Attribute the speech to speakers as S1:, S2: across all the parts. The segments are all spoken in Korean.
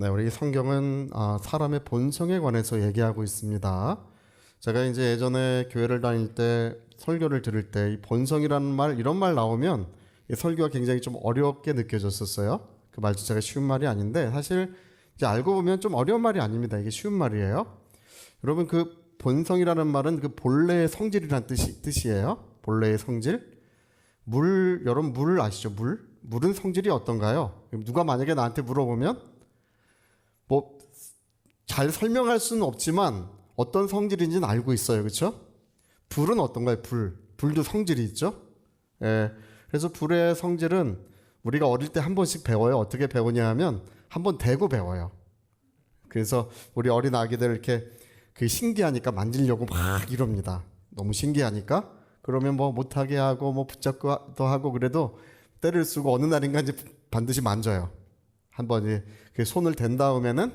S1: 네, 우리 성경은 아, 사람의 본성에 관해서 얘기하고 있습니다. 제가 이제 예전에 교회를 다닐 때 설교를 들을 때 이 본성이라는 말 이런 말 나오면 이 설교가 굉장히 좀 어렵게 느껴졌었어요. 그 말 자체가 쉬운 말이 아닌데 사실 이제 알고 보면 좀 어려운 말이 아닙니다. 이게 쉬운 말이에요. 여러분 그 본성이라는 말은 그 본래의 성질이란 뜻이 뜻이에요. 본래의 성질. 물 여러분 물 아시죠? 물 물은 성질이 어떤가요? 누가 만약에 나한테 물어보면 뭐 잘 설명할 수는 없지만 어떤 성질인지는 알고 있어요. 그렇죠? 불은 어떤가요? 불. 불도 성질이 있죠? 예. 그래서 불의 성질은 우리가 어릴 때 한 번씩 배워요. 어떻게 배우냐 하면 한 번 대고 배워요. 그래서 우리 어린 아기들 이렇게 그 신기하니까 만지려고 막 이럽니다. 너무 신기하니까 그러면 뭐 못하게 하고 뭐 붙잡고도 하고 그래도 때를 쓰고 어느 날인가 이제 반드시 만져요. 한번 이제 그 손을 댄 다음에는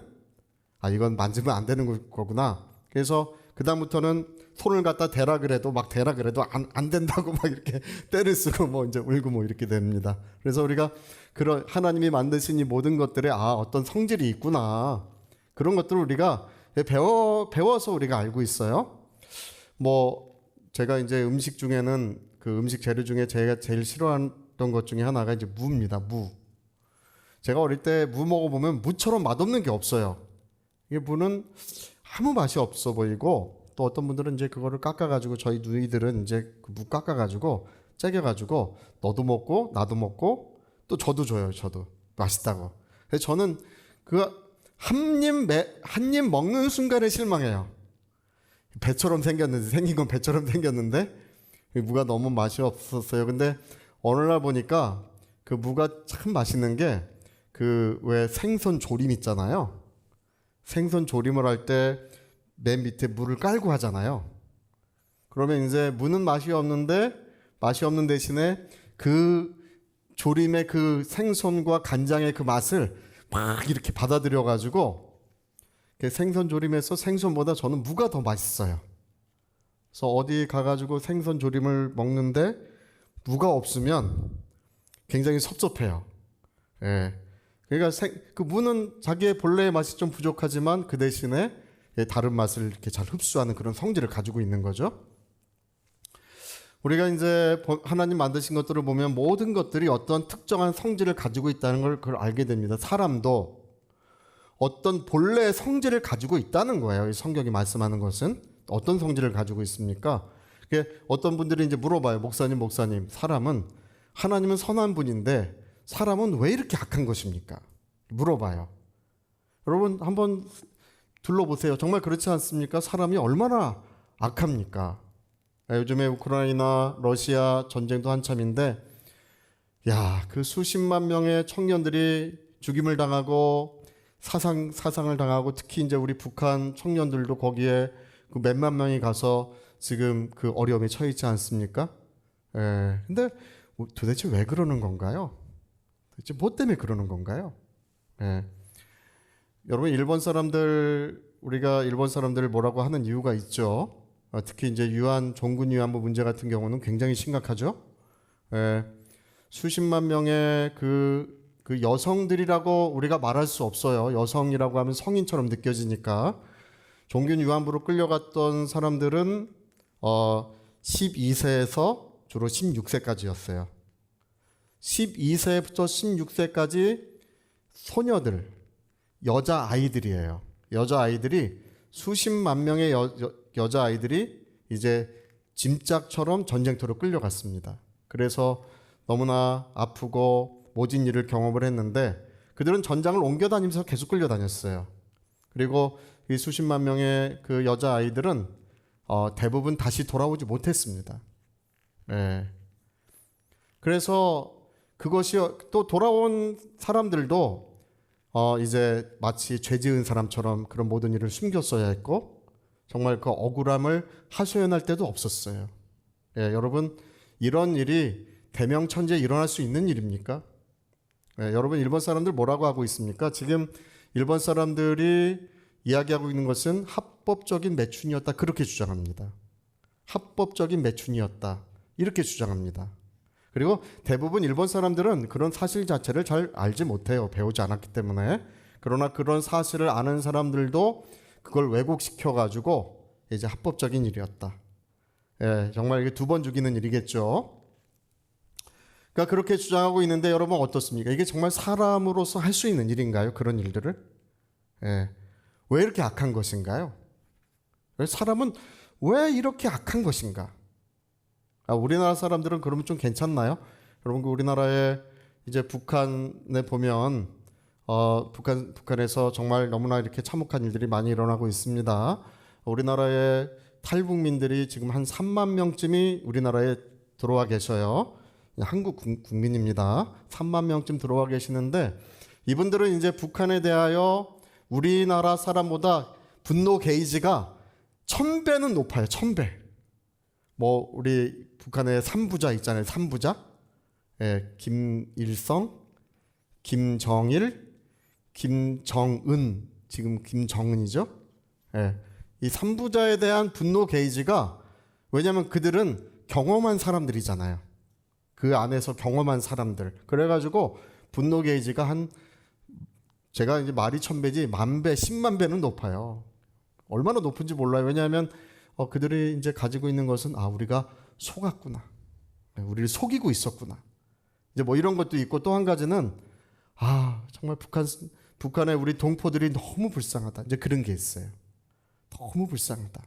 S1: 아 이건 만지면 안 되는 거- 거구나. 그래서 그 다음부터는 손을 갖다 대라 그래도 막 대라 그래도 안, 안 된다고 막 이렇게 때를 쓰고 뭐 이제 울고 뭐 이렇게 됩니다. 그래서 우리가 그런 하나님이 만드신 이 모든 것들에 아 어떤 성질이 있구나 그런 것들을 우리가 배워 배워서 우리가 알고 있어요. 뭐 제가 이제 음식 중에는 그 음식 재료 중에 제가 제일 싫어했던 것 중에 하나가 이제 무입니다. 무. 제가 어릴 때 무 먹어보면 무처럼 맛없는 게 없어요. 이게 무는 아무 맛이 없어 보이고 또 어떤 분들은 이제 그거를 깎아가지고 저희 누이들은 이제 그 무 깎아가지고 째겨가지고 너도 먹고 나도 먹고 또 저도 줘요. 저도 맛있다고. 그래서 저는 그 그한입 한입 먹는 순간에 실망해요. 배처럼 생겼는데 생긴 건 배처럼 생겼는데 이 무가 너무 맛이 없었어요. 근데 어느 날 보니까 그 무가 참 맛있는 게 그 왜 생선 조림 있잖아요. 생선 조림을 할 때 맨 밑에 물을 깔고 하잖아요. 그러면 이제 무는 맛이 없는데 맛이 없는 대신에 그 조림의 그 생선과 간장의 그 맛을 막 이렇게 받아들여 가지고 그 생선 조림에서 생선보다 저는 무가 더 맛있어요. 그래서 어디 가가지고 생선 조림을 먹는데 무가 없으면 굉장히 섭섭해요. 예. 그러니까 생, 그 무는 자기의 본래의 맛이 좀 부족하지만 그 대신에 예, 다른 맛을 이렇게 잘 흡수하는 그런 성질을 가지고 있는 거죠. 우리가 이제 보- 하나님 만드신 것들을 보면 모든 것들이 어떤 특정한 성질을 가지고 있다는 걸 그걸 알게 됩니다. 사람도 어떤 본래의 성질을 가지고 있다는 거예요. 이 성경이 말씀하는 것은 어떤 성질을 가지고 있습니까? 어떤 분들이 이제 물어봐요. 목사님, 목사님, 사람은 하나님은 선한 분인데 사람은 왜 이렇게 악한 것입니까? 물어봐요. 여러분 한번 둘러보세요. 정말 그렇지 않습니까? 사람이 얼마나 악합니까? 아, 요즘에 우크라이나, 러시아 전쟁도 한참인데, 야, 그 수십만 명의 청년들이 죽임을 당하고 사상 사상을 당하고 특히 이제 우리 북한 청년들도 거기에 그 몇만 명이 가서 지금 그 어려움에 처해 있지 않습니까? 예. 근데 도대체 왜 그러는 건가요? 도대체 뭐 때문에 그러는 건가요? 예. 여러분 일본 사람들 우리가 일본 사람들을 뭐라고 하는 이유가 있죠. 어, 특히 이제 유한 종군 위안부 문제 같은 경우는 굉장히 심각하죠. 예. 수십만 명의 그, 그 여성들이라고 우리가 말할 수 없어요. 여성이라고 하면 성인처럼 느껴지니까. 종균 위안부로 끌려갔던 사람들은 어 12세에서 주로 16세까지였어요. 12세부터 16세까지 소녀들, 여자 아이들이에요. 여자 아이들이 수십만 명의 여, 여, 자 아이들이 이제 짐짝처럼 전쟁터로 끌려갔습니다. 그래서 너무나 아프고 모진 일을 경험을 했는데 그들은 전장을 옮겨 다니면서 계속 끌려다녔어요. 그리고 이 수십만 명의 그 여자 아이들은 어, 대부분 다시 돌아오지 못했습니다. 네. 그래서 그것이 또 돌아온 사람들도 어, 이제 마치 죄 지은 사람처럼 그런 모든 일을 숨겼어야 했고 정말 그 억울함을 하소연할 때도 없었어요. 예, 여러분 이런 일이 대명천지에 일어날 수 있는 일입니까? 예, 여러분 일본 사람들 뭐라고 하고 있습니까? 지금 일본 사람들이 이야기하고 있는 것은 합법적인 매춘이었다 그렇게 주장합니다. 합법적인 매춘이었다 이렇게 주장합니다. 그리고 대부분 일본 사람들은 그런 사실 자체를 잘 알지 못해요. 배우지 않았기 때문에 그러나 그런 사실을 아는 사람들도 그걸 왜곡시켜 가지고 이제 합법적인 일이었다. 예, 정말 이게 두 번 죽이는 일이겠죠. 그러니까 그렇게 주장하고 있는데 여러분 어떻습니까? 이게 정말 사람으로서 할 수 있는 일인가요? 그런 일들을? 예. 왜 이렇게 악한 것인가요? 왜 사람은 왜 이렇게 악한 것인가? 아, 우리나라 사람들은 그러면 좀 괜찮나요? 여러분 그 우리나라에 이제 북한에 보면 어, 북한 북한에서 정말 너무나 이렇게 참혹한 일들이 많이 일어나고 있습니다. 우리나라의 탈북민들이 지금 한 3만 명쯤이 우리나라에 들어와 계셔요. 한국 국- 국민입니다. 3만 명쯤 들어와 계시는데 이분들은 이제 북한에 대하여 우리나라 사람보다 분노 게이지가 천 배는 높아요. 천 배. 뭐 우리 북한의 삼부자 있잖아요. 삼부자. 예, 김일성, 김정일, 김정은 지금 김정은이죠. 예. 이 삼부자에 대한 분노 게이지가 왜냐하면 그들은 경험한 사람들이잖아요. 그 안에서 경험한 사람들. 그래 가지고 분노 게이지가 한 제가 이제 말이 천 배지 만 배, 십만 배는 높아요. 얼마나 높은지 몰라요. 왜냐하면 어, 그들이 이제 가지고 있는 것은 아 우리가 속았구나. 네, 우리를 속이고 있었구나. 이제 뭐 이런 것도 있고 또 한 가지는 아 정말 북한 북한의 우리 동포들이 너무 불쌍하다. 이제 그런 게 있어요. 너무 불쌍하다.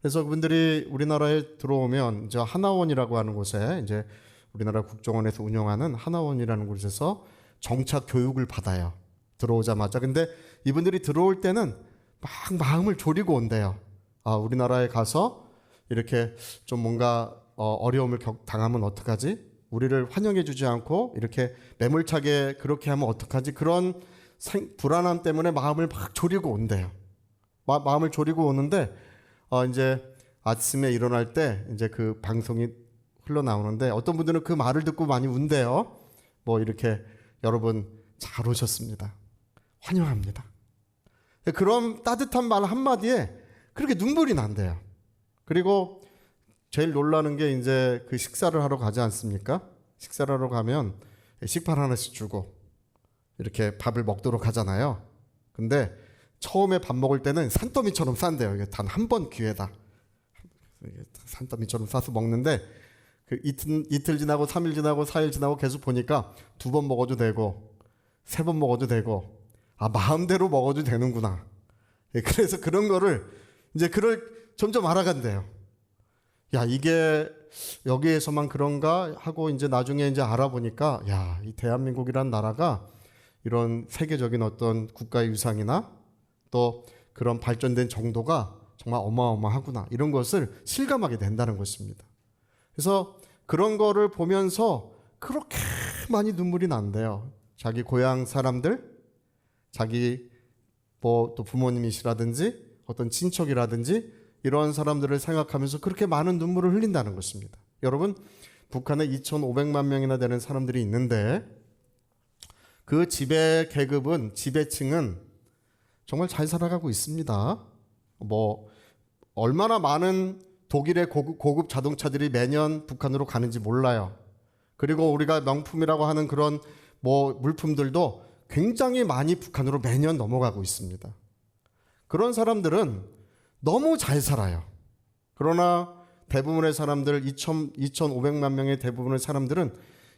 S1: 그래서 그분들이 우리나라에 들어오면 이제 하나원이라고 하는 곳에 이제 우리나라 국정원에서 운영하는 하나원이라는 곳에서 정착 교육을 받아요. 들어오자마자. 근데 이분들이 들어올 때는 막 마음을 졸이고 온대요. 아, 우리나라에 가서 이렇게 좀 뭔가 어, 어려움을 겪, 당하면 어떡하지? 우리를 환영해 주지 않고 이렇게 매몰차게 그렇게 하면 어떡하지? 그런 생- 불안함 때문에 마음을 막 졸이고 온대요. 마, 마음을 졸이고 오는데 어, 이제 아침에 일어날 때 이제 그 방송이 흘러나오는데 어떤 분들은 그 말을 듣고 많이 운대요. 뭐 이렇게 여러분 잘 오셨습니다. 환영합니다. 그런 따뜻한 말 한마디에 그렇게 눈물이 난대요. 그리고 제일 놀라는 게 이제 그 식사를 하러 가지 않습니까? 식사를 하러 가면 식판 하나씩 주고 이렇게 밥을 먹도록 하잖아요. 근데 처음에 밥 먹을 때는 산더미처럼 싼대요. 이게 단 한 번 기회다. 산더미처럼 싸서 먹는데 그 이틀, 이틀 지나고 3일 지나고 4일 지나고 계속 보니까 두 번 먹어도 되고 세 번 먹어도 되고 아 마음대로 먹어도 되는구나. 예, 그래서 그런 거를 이제 그걸 점점 알아간대요. 야 이게 여기에서만 그런가 하고 이제 나중에 이제 알아보니까 야 이 대한민국이란 나라가 이런 세계적인 어떤 국가의 유상이나 또 그런 발전된 정도가 정말 어마어마하구나 이런 것을 실감하게 된다는 것입니다. 그래서 그런 거를 보면서 그렇게 많이 눈물이 난대요. 자기 고향 사람들, 자기 뭐 또 부모님이시라든지 어떤 친척이라든지 이런 사람들을 생각하면서 그렇게 많은 눈물을 흘린다는 것입니다. 여러분, 북한에 2,500만 명이나 되는 사람들이 있는데 그 지배 계급은 지배층은 정말 잘 살아가고 있습니다. 뭐 얼마나 많은 독일의 고급, 고급 자동차들이 매년 북한으로 가는지 몰라요. 그리고 우리가 명품이라고 하는 그런 뭐 물품들도 굉장히 많이 북한으로 매년 넘어가고 있습니다. 그런 사람들은 너무 잘 살아요. 그러나 대부분의 사람들 2,000, 2,500만 명의 대부분의 사람들은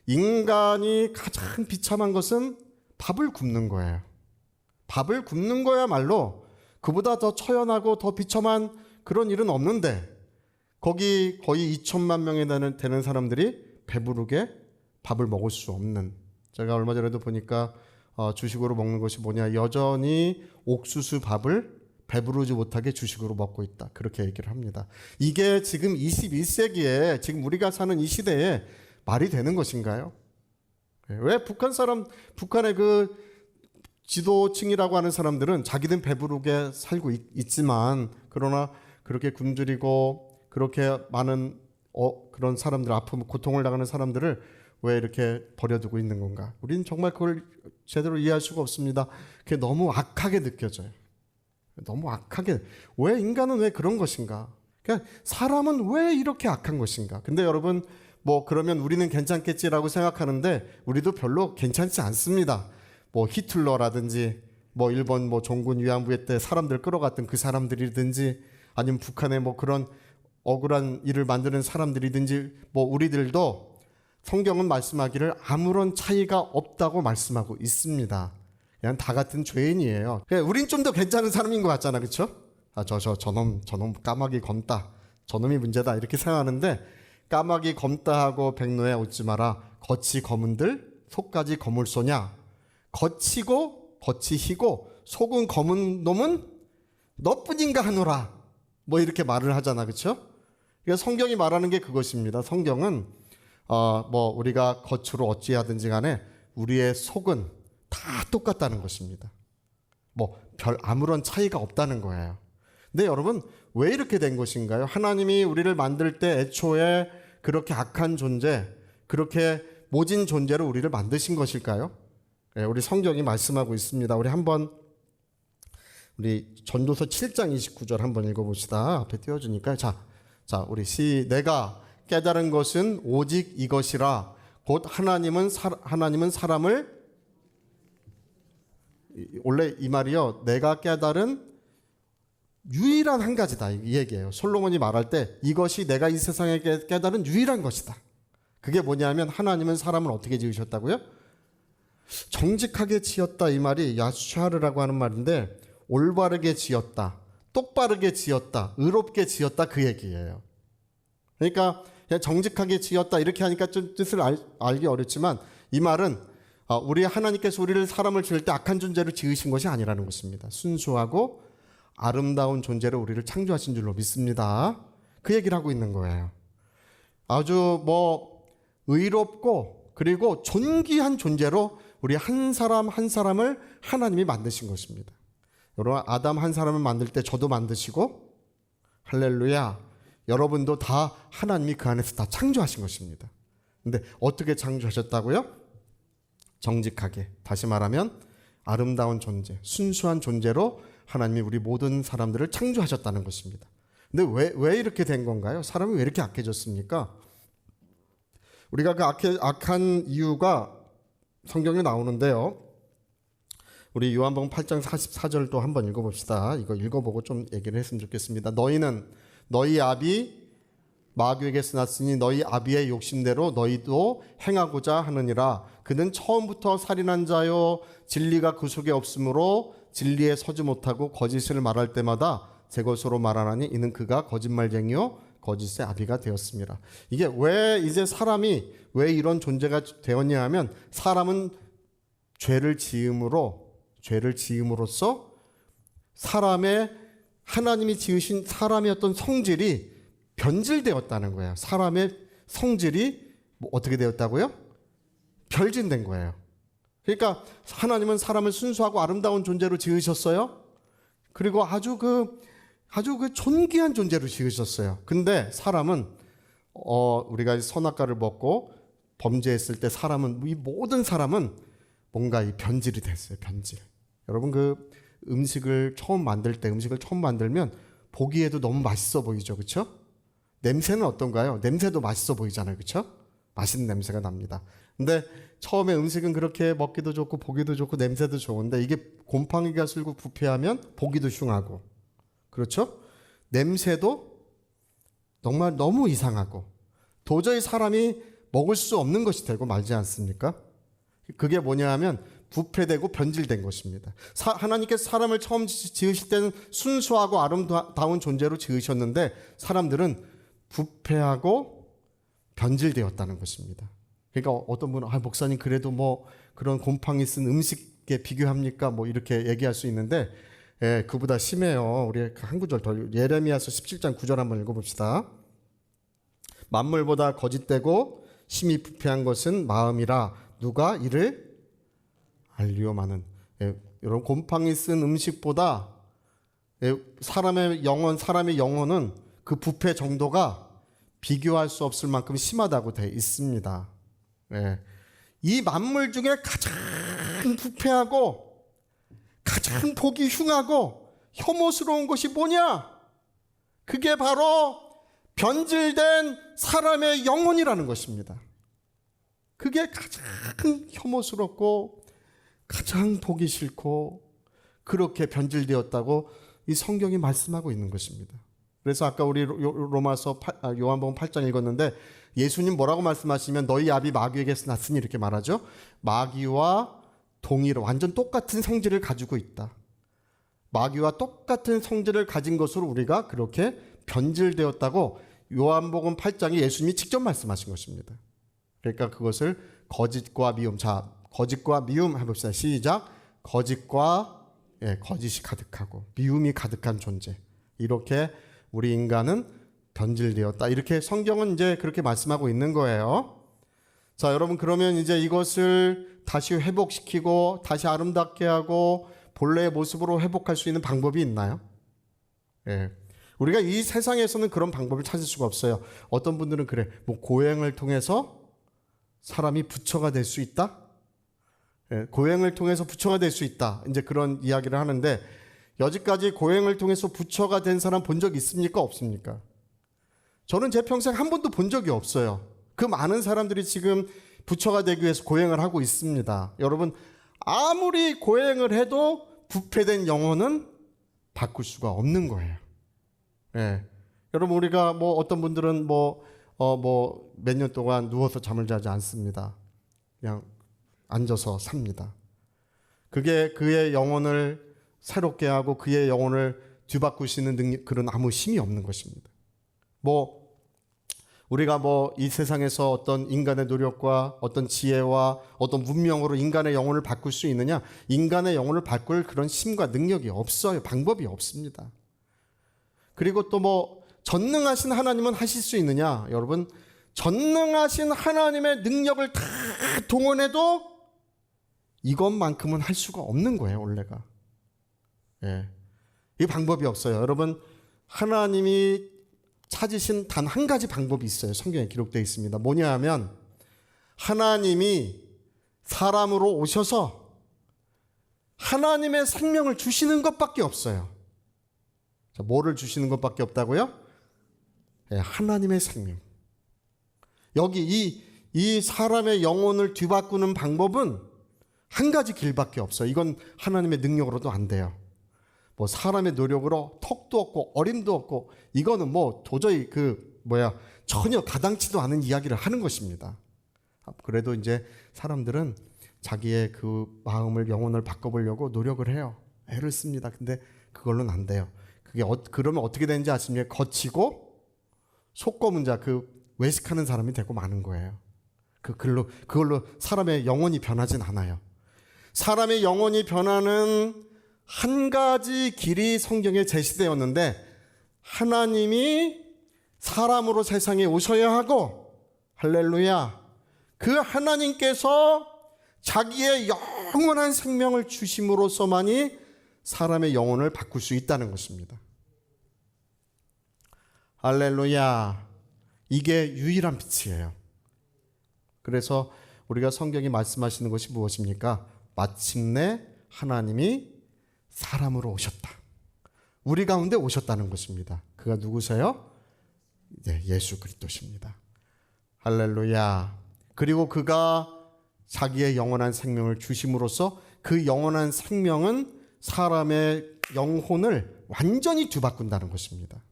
S1: 인간이 가장 비참한 것은 밥을 굽는 거예요. 밥을 굽는 거야말로 그보다 더 처연하고 더 비참한 그런 일은 없는데 거기 거의 2천만 명이 되는, 되는 사람들이 배부르게 밥을 먹을 수 없는 제가 얼마 전에도 보니까 어, 주식으로 먹는 것이 뭐냐 여전히 옥수수 밥을 배부르지 못하게 주식으로 먹고 있다 그렇게 얘기를 합니다 이게 지금 21세기에 지금 우리가 사는 이 시대에 말이 되는 것인가요? 예, 왜 북한 사람 북한의 그 지도층이라고 하는 사람들은 자기는 배부르게 살고 있, 지만 그러나 그렇게 굶주리고 그렇게 많은 어, 그런 사람들 아픔 고통을 당하는 사람들을 왜 이렇게 버려두고 있는 건가? 우리는 정말 그걸 제대로 이해할 수가 없습니다. 그게 너무 악하게 느껴져요. 너무 악하게 왜 인간은 왜 그런 것인가? 그러니까 사람은 왜 이렇게 악한 것인가? 근데 여러분 뭐 그러면 우리는 괜찮겠지라고 생각하는데 우리도 별로 괜찮지 않습니다. 뭐 히틀러라든지 뭐 일본 뭐 종군 위안부에 때 사람들 끌어갔던 그 사람들이든지 아니면 북한의 뭐 그런 억울한 일을 만드는 사람들이든지 뭐 우리들도 성경은 말씀하기를 아무런 차이가 없다고 말씀하고 있습니다. 그냥 다 같은 죄인이에요. 그냥 우린 좀 더 괜찮은 사람인 것 같잖아, 그렇죠? 아, 저, 저, 저놈, 저놈 까마귀 검다. 저놈이 문제다. 이렇게 생각하는데 까마귀 검다 하고 백로에 웃지 마라. 겉이 검은들 속까지 거물소냐. 거치고 겉이 희고 속은 검은 놈은 너뿐인가 하노라. 뭐 이렇게 말을 하잖아, 그렇죠? 그러니까 성경이 말하는 게 그것입니다. 성경은 어, 뭐 우리가 겉으로 어찌하든지 간에 우리의 속은 다 똑같다는 것입니다. 뭐 별 아무런 차이가 없다는 거예요. 근데 여러분 왜 이렇게 된 것인가요? 하나님이 우리를 만들 때 애초에 그렇게 악한 존재, 그렇게 모진 존재로 우리를 만드신 것일까요? 예, 우리 성경이 말씀하고 있습니다. 우리 한번 우리 전도서 7장 29절 한번 읽어봅시다. 앞에 띄워주니까 자, 자 우리 시 내가 깨달은 것은 오직 이것이라 곧 하나님은 사, 하나님은 사람을 이- 원래 이 말이요 내가 깨달은 유일한 한 가지다 이 얘기예요. 솔로몬이 말할 때 이것이 내가 이 세상에 깨- 깨달은 유일한 것이다. 그게 뭐냐면 하나님은 사람을 어떻게 지으셨다고요? 정직하게 지었다 이 말이 야슈하르라고 하는 말인데 올바르게 지었다, 똑바르게 지었다, 의롭게 지었다 그 얘기예요. 그러니까 정직하게 지었다 이렇게 하니까 좀 뜻을 알, 알기 어렵지만 이 말은 아, 우리 하나님께서 우리를 사람을 지을 때 악한 존재로 지으신 것이 아니라는 것입니다. 순수하고 아름다운 존재로 우리를 창조하신 줄로 믿습니다. 그 얘기를 하고 있는 거예요. 아주 뭐 의롭고 그리고 존귀한 존재로 우리 한 사람 한 사람을 하나님이 만드신 것입니다. 여러분 아담 한 사람을 만들 때 저도 만드시고 할렐루야 여러분도 다 하나님이 그 안에서 다 창조하신 것입니다. 근데 어떻게 창조하셨다고요? 정직하게 다시 말하면 아름다운 존재, 순수한 존재로 하나님이 우리 모든 사람들을 창조하셨다는 것입니다. 근데 왜, 왜 이렇게 된 건가요? 사람이 왜 이렇게 악해졌습니까? 우리가 그 악해, 악한 이유가 성경에 나오는데요. 우리 요한복음 8장 44절도 한번 읽어봅시다. 이거 읽어보고 좀 얘기를 했으면 좋겠습니다. 너희는 너희 아비 마귀에게서 났으니 너희 아비의 욕심대로 너희도 행하고자 하느니라. 그는 처음부터 살인한 자요 진리가 그 속에 없으므로 진리에 서지 못하고 거짓을 말할 때마다 제 것으로 말하나니 이는 그가 거짓말쟁이요 거짓의 아비가 되었습니다. 이게 왜 이제 사람이 왜 이런 존재가 되었냐 하면 사람은 죄를 지음으로 죄를 지음으로써 사람의 하나님이 지으신 사람의 어떤 성질이 변질되었다는 거예요. 사람의 성질이 뭐 어떻게 되었다고요? 별진된 거예요. 그러니까 하나님은 사람을 순수하고 아름다운 존재로 지으셨어요. 그리고 아주 그 아주 그 존귀한 존재로 지으셨어요. 근데 사람은 어 우리가 선악과를 먹고 범죄했을 때 사람은 이 모든 사람은 뭔가 이 변질이 됐어요. 변질. 여러분 그 음식을 처음 만들 때 음식을 처음 만들면 보기에도 너무 맛있어 보이죠. 그렇죠? 냄새는 어떤가요? 냄새도 맛있어 보이잖아요. 그렇죠? 맛있는 냄새가 납니다. 근데 처음에 음식은 그렇게 먹기도 좋고 보기도 좋고 냄새도 좋은데 이게 곰팡이가 슬고 부패하면 보기도 흉하고 그렇죠? 냄새도 정말 너무 이상하고 도저히 사람이 먹을 수 없는 것이 되고 말지 않습니까? 그게 뭐냐 하면 부패되고 변질된 것입니다. 사- 하나님께서 사람을 처음 지- 지으실 때는 순수하고 아름다운 존재로 지으셨는데 사람들은 부패하고 변질되었다는 것입니다. 그러니까 어떤 분은 아, 목사님 그래도 뭐 그런 곰팡이 쓴 음식에 비교합니까? 뭐 이렇게 얘기할 수 있는데 예, 그보다 심해요. 우리 한 구절 더 예레미야서 17장 9절 한번 읽어봅시다. 만물보다 거짓되고 심히 부패한 것은 마음이라 누가 이를 알리오마는 예, 여러분 곰팡이 쓴 음식보다 예, 사람의 영혼 사람의 영혼은 그 부패 정도가 비교할 수 없을 만큼 심하다고 돼 있습니다. 예. 이 만물 중에 가장 부패하고 가장 보기 흉하고 혐오스러운 것이 뭐냐? 그게 바로 변질된 사람의 영혼이라는 것입니다. 그게 가장 혐오스럽고 가장 보기 싫고 그렇게 변질되었다고 이 성경이 말씀하고 있는 것입니다. 그래서 아까 우리 로마서 팔- 아, 요한복음 8장 읽었는데 예수님 뭐라고 말씀하시면 너희 아비 마귀에게서 났으니 이렇게 말하죠. 마귀와 동일한 완전 똑같은 성질을 가지고 있다. 마귀와 똑같은 성질을 가진 것으로 우리가 그렇게 변질되었다고 요한복음 8장에 예수님이 직접 말씀하신 것입니다. 그러니까 그것을 거짓과 미움. 자, 거짓과 미움 해봅시다. 시작. 거짓과 예, 거짓이 가득하고 미움이 가득한 존재. 이렇게 우리 인간은 변질되었다. 이렇게 성경은 이제 그렇게 말씀하고 있는 거예요. 자, 여러분 그러면 이제 이것을 다시 회복시키고 다시 아름답게 하고 본래의 모습으로 회복할 수 있는 방법이 있나요? 예. 우리가 이 세상에서는 그런 방법을 찾을 수가 없어요. 어떤 분들은 그래. 뭐 고행을 통해서 사람이 부처가 될 수 있다? 예, 고행을 통해서 부처가 될 수 있다. 이제 그런 이야기를 하는데 여지까지 고행을 통해서 부처가 된 사람 본 적 있습니까? 없습니까? 저는 제 평생 한 번도 본 적이 없어요. 그 많은 사람들이 지금 부처가 되기 위해서 고행을 하고 있습니다. 여러분, 아무리 고행을 해도 부패된 영혼은 바꿀 수가 없는 거예요. 예. 여러분, 우리가 뭐 어떤 분들은 뭐, 어, 뭐 몇 년 동안 누워서 잠을 자지 않습니다. 그냥 앉아서 삽니다. 그게 그의 영혼을 새롭게 하고 그의 영혼을 뒤바꾸시는 능력, 그런 아무 힘이 없는 것입니다. 뭐 우리가 뭐 이 세상에서 어떤 인간의 노력과 어떤 지혜와 어떤 문명으로 인간의 영혼을 바꿀 수 있느냐? 인간의 영혼을 바꿀 그런 힘과 능력이 없어요. 방법이 없습니다. 그리고 또 뭐 전능하신 하나님은 하실 수 있느냐? 여러분, 전능하신 하나님의 능력을 다 동원해도 이것만큼은 할 수가 없는 거예요, 원래가. 예. 이 방법이 없어요. 여러분, 하나님이 찾으신 단 한 가지 방법이 있어요. 성경에 기록되어 있습니다. 뭐냐 하면 하나님이 사람으로 오셔서 하나님의 생명을 주시는 것밖에 없어요. 자, 뭐를 주시는 것밖에 없다고요? 예, 하나님의 생명. 여기 이, 이 사람의 영혼을 뒤바꾸는 방법은 한 가지 길밖에 없어요. 이건 하나님의 능력으로도 안 돼요. 뭐 사람의 노력으로 턱도 없고 어림도 없고 이거는 뭐 도저히 그 뭐야 전혀 가당치도 않은 이야기를 하는 것입니다. 그래도 이제 사람들은 자기의 그 마음을 영혼을 바꿔보려고 노력을 해요. 애를 씁니다. 근데 그걸로는 안 돼요. 그게 어, 그러면 어떻게 되는지 아십니까? 거치고 속고문자 그 외식하는 사람이 되고 마는 거예요. 그 글로 그걸로 사람의 영혼이 변하진 않아요. 사람의 영혼이 변하는 한 가지 길이 성경에 제시되었는데 하나님이 사람으로 세상에 오셔야 하고 할렐루야 그 하나님께서 자기의 영원한 생명을 주심으로써만이 사람의 영혼을 바꿀 수 있다는 것입니다. 할렐루야 이게 유일한 빛이에요. 그래서 우리가 성경이 말씀하시는 것이 무엇입니까? 마침내 하나님이 사람으로 오셨다. 우리 가운데 오셨다는 것입니다. 그가 누구세요? 네, 예수 그리스도십니다. 할렐루야. 그리고 그가 자기의 영원한 생명을 주심으로써 그 영원한 생명은 사람의 영혼을 완전히 뒤바꾼다는 것입니다.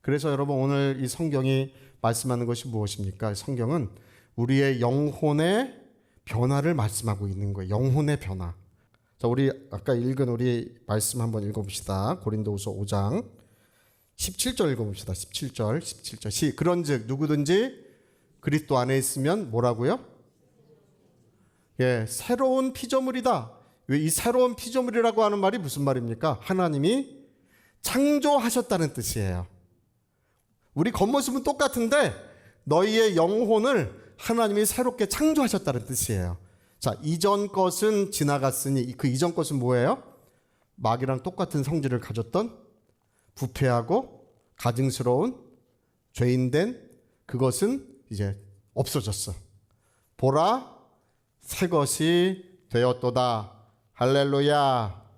S1: 그래서 여러분 오늘 이 성경이 말씀하는 것이 무엇입니까? 성경은 우리의 영혼의 변화를 말씀하고 있는 거예요. 영혼의 변화. 자, 우리 아까 읽은 우리 말씀 한번 읽어봅시다. 고린도후서 5장 17절 읽어봅시다. 17절, 17절. 시 그런즉 누구든지 그리스도 안에 있으면 뭐라고요? 예, 새로운 피조물이다. 왜 이 새로운 피조물이라고 하는 말이 무슨 말입니까? 하나님이 창조하셨다는 뜻이에요. 우리 겉모습은 똑같은데 너희의 영혼을 하나님이 새롭게 창조하셨다는 뜻이에요. 자, 이전 것은 지나갔으니 그 이전 것은 뭐예요? 마귀랑 똑같은 성질을 가졌던 부패하고 가증스러운 죄인된 그것은 이제 없어졌어. 보라 새 것이 되었도다. 할렐루야.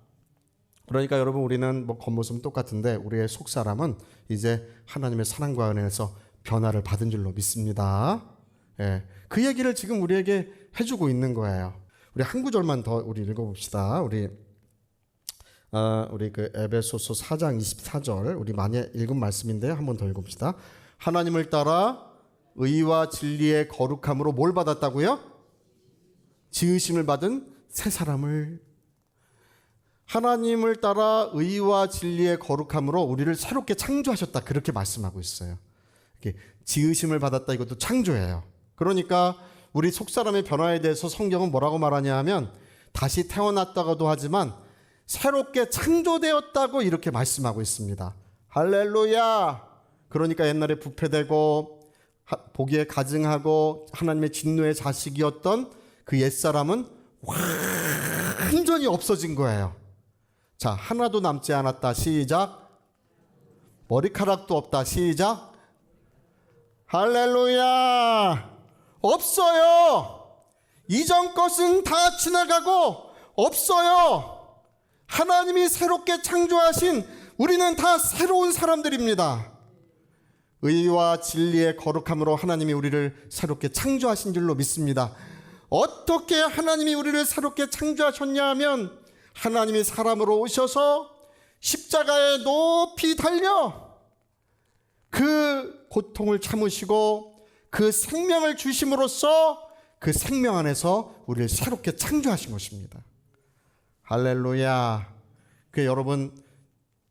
S1: 그러니까 여러분 우리는 뭐 겉모습은 똑같은데 우리의 속 사람은 이제 하나님의 사랑과 은혜에서 변화를 받은 줄로 믿습니다. 예. 그 얘기를 지금 우리에게 해주고 있는 거예요. 우리 한 구절만 더 우리 읽어봅시다. 우리 어, 우리 그 에베소서 4장 24절 우리 많이 읽은 말씀인데요. 한번 더 읽읍시다. 하나님을 따라 의와 진리의 거룩함으로 뭘 받았다고요? 지으심을 받은 새 사람을 하나님을 따라 의와 진리의 거룩함으로 우리를 새롭게 창조하셨다. 그렇게 말씀하고 있어요. 지으심을 받았다 이것도 창조예요. 그러니까 우리 속사람의 변화에 대해서 성경은 뭐라고 말하냐 하면 다시 태어났다고도 하지만 새롭게 창조되었다고 이렇게 말씀하고 있습니다. 할렐루야! 그러니까 옛날에 부패되고 하- 보기에 가증하고 하나님의 진노의 자식이었던 그 옛사람은 완전히 없어진 거예요. 자, 하나도 남지 않았다. 시작. 머리카락도 없다. 시작. 할렐루야! 없어요! 이전 것은 다 지나가고 없어요! 하나님이 새롭게 창조하신 우리는 다 새로운 사람들입니다. 의와 진리의 거룩함으로 하나님이 우리를 새롭게 창조하신 줄로 믿습니다. 어떻게 하나님이 우리를 새롭게 창조하셨냐 하면 하나님이 사람으로 오셔서 십자가에 높이 달려 그 고통을 참으시고 그 생명을 주심으로써 그 생명 안에서 우리를 새롭게 창조하신 것입니다. 할렐루야. 그 여러분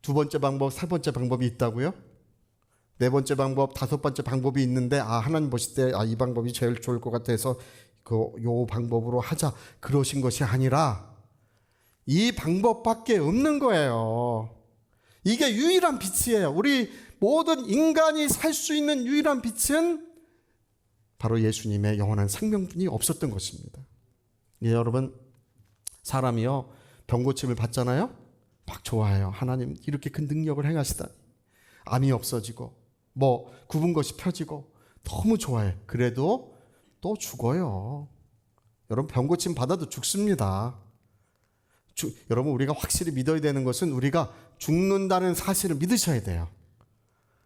S1: 두 번째 방법, 세 번째 방법이 있다고요? 네 번째 방법, 다섯 번째 방법이 있는데 아 하나님 보실 때 아 이 방법이 제일 좋을 것 같아서 그 요 방법으로 하자 그러신 것이 아니라 이 방법밖에 없는 거예요. 이게 유일한 빛이에요. 우리 모든 인간이 살 수 있는 유일한 빛은 바로 예수님의 영원한 생명뿐이 없었던 것입니다. 예, 여러분 사람이요 병고침을 받잖아요. 막 좋아해요. 하나님 이렇게 큰 능력을 행하시다. 암이 없어지고 뭐 굽은 것이 펴지고 너무 좋아해. 그래도 또 죽어요. 여러분 병고침 받아도 죽습니다. 주, 여러분 우리가 확실히 믿어야 되는 것은 우리가 죽는다는 사실을 믿으셔야 돼요.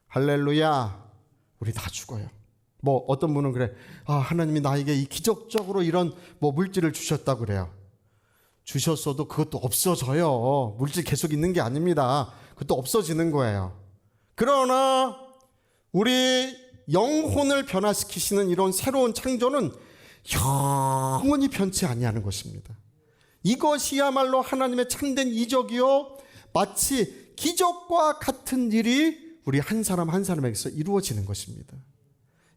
S1: 할렐루야. 우리 다 죽어요. 뭐 어떤 분은 그래. 아, 하나님이 나에게 이 기적적으로 이런 뭐 물질을 주셨다 그래요. 주셨어도 그것도 없어져요. 물질 계속 있는 게 아닙니다. 그것도 없어지는 거예요. 그러나 우리 영혼을 변화시키시는 이런 새로운 창조는 영원히 변치 아니하는 것입니다. 이것이야말로 하나님의 참된 이적이요 마치 기적과 같은 일이 우리 한 사람 한 사람에게서 이루어지는 것입니다.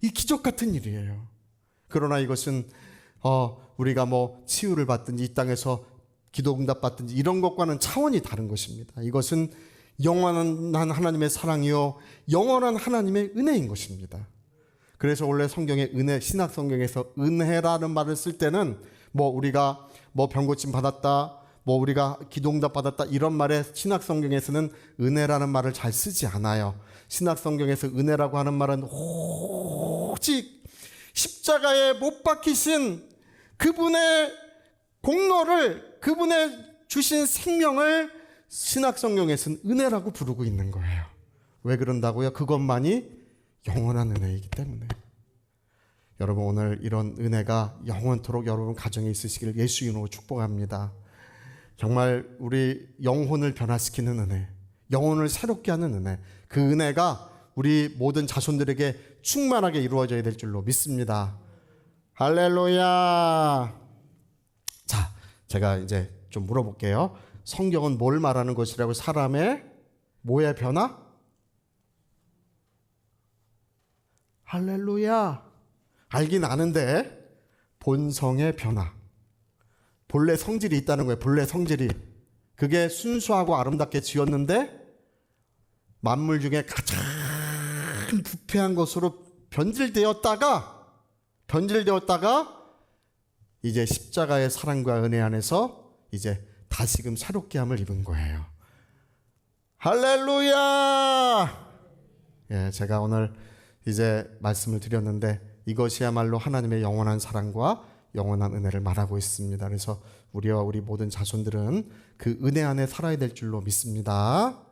S1: 이 기적 같은 일이에요. 그러나 이것은 어, 우리가 뭐 치유를 받든지 이 땅에서 기도 응답 받든지 이런 것과는 차원이 다른 것입니다. 이것은 영원한 하나님의 사랑이요 영원한 하나님의 은혜인 것입니다. 그래서 원래 성경에 은혜 신학 성경에서 은혜라는 말을 쓸 때는 뭐 우리가 뭐 병고침 받았다 뭐 우리가 기도응답 받았다 이런 말에 신학 성경에서는 은혜라는 말을 잘 쓰지 않아요. 신학 성경에서 은혜라고 하는 말은 오직 십자가에 못 박히신 그분의 공로를 그분의 주신 생명을 신학 성경에서는 은혜라고 부르고 있는 거예요. 왜 그런다고요? 그것만이 영원한 은혜이기 때문에. 여러분 오늘 이런 은혜가 영원토록 여러분 가정에 있으시기를 예수 이름으로 축복합니다. 정말 우리 영혼을 변화시키는 은혜, 영혼을 새롭게 하는 은혜, 그 은혜가 우리 모든 자손들에게 충만하게 이루어져야 될 줄로 믿습니다. 할렐루야. 자, 제가 이제 좀 물어볼게요. 성경은 뭘 말하는 것이라고 사람의 뭐의 변화? 할렐루야. 알긴 아는데 본성의 변화. 본래 성질이 있다는 거예요. 본래 성질이. 그게 순수하고 아름답게 지었는데 만물 중에 가장 부패한 것으로 변질되었다가 변질되었다가 이제 십자가의 사랑과 은혜 안에서 이제 다시금 새롭게 함을 입은 거예요. 할렐루야! 예, 제가 오늘 이제 말씀을 드렸는데 이것이야말로 하나님의 영원한 사랑과 영원한 은혜를 말하고 있습니다. 그래서 우리와 우리 모든 자손들은 그 은혜 안에 살아야 될 줄로 믿습니다.